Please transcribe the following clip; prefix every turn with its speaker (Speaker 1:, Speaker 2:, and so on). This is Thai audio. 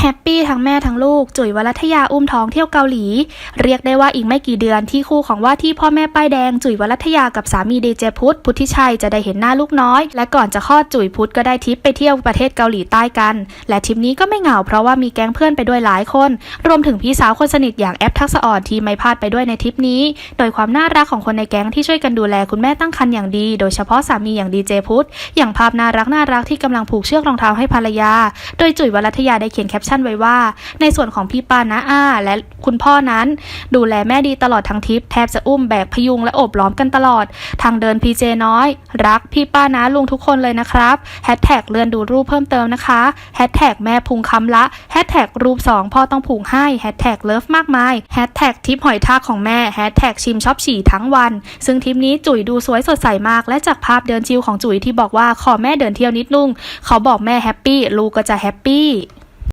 Speaker 1: แฮปปี้ทั้งแม่ทั้งลูก จุ๋ยวรัตยาอุ้มท้องเที่ยวเกาหลี เรียกได้ว่าอีกไม่กี่เดือนที่คู่ของว่าที่พ่อแม่ป้ายแดงจุ๋ยวรัตยากับสามีดีเจพุทธพุทธิชัยจะได้เห็นหน้าลูกน้อย และก่อนจะคลอดจุ๋ยพุทธก็ได้ทิปไปเที่ยวประเทศเกาหลีใต้กัน และทริปนี้ก็ไม่เหงาเพราะว่ามีแก๊งเพื่อนไปด้วยหลายคน รวมถึงพี่สาวคนสนิทอย่างแอปทักษะอ่อนที่ไม่พลาดไปด้วยในทริปนี้ โดยความน่ารักของคนในแก๊งที่ช่วยกันดูแลคุณแม่ตั้งครรภ์อย่างดี โดยเฉพาะสามีอย่างดีเจพุทธอย่างภาพน่ารักน่ารักที่กำลังผูกเชือกรองเท้าให้ภรรยา โดยจุ๋ยวรัตยาได้เขียนแคปชั่นไว้ว่า ในส่วนของพี่ปานะอาและคุณพ่อนั้น ดูแลแม่ดีตลอดทั้งทริปแทบจะอุ้มแบกพยุงและโอบล้อมกันตลอด ทางเดินพีเจน้อย รักพี่ป้านะลุงทุกคนเลยนะครับแฮชแท็กเลื่อนดูรูปเพิ่มเติมนะคะแฮชแท็กแม่พุงคำละแฮชแท็กรูป 2 พ่อต้องพุงให้แฮชแท็กเลิฟมากมายแฮชแท็กทิปหอยทากของแม่แฮชแท็กชิมชอบฉี่ทั้งวัน ซึ่งทริปนี้จุ๋ยดูสวยสดใสมาก และจากภาพเดินชิวของจุ๋ยที่บอกว่าขอแม่เดินเที่ยวนิดนุ่งเขาบอกแม่แฮปปี้ลูกก็จะแฮปปี้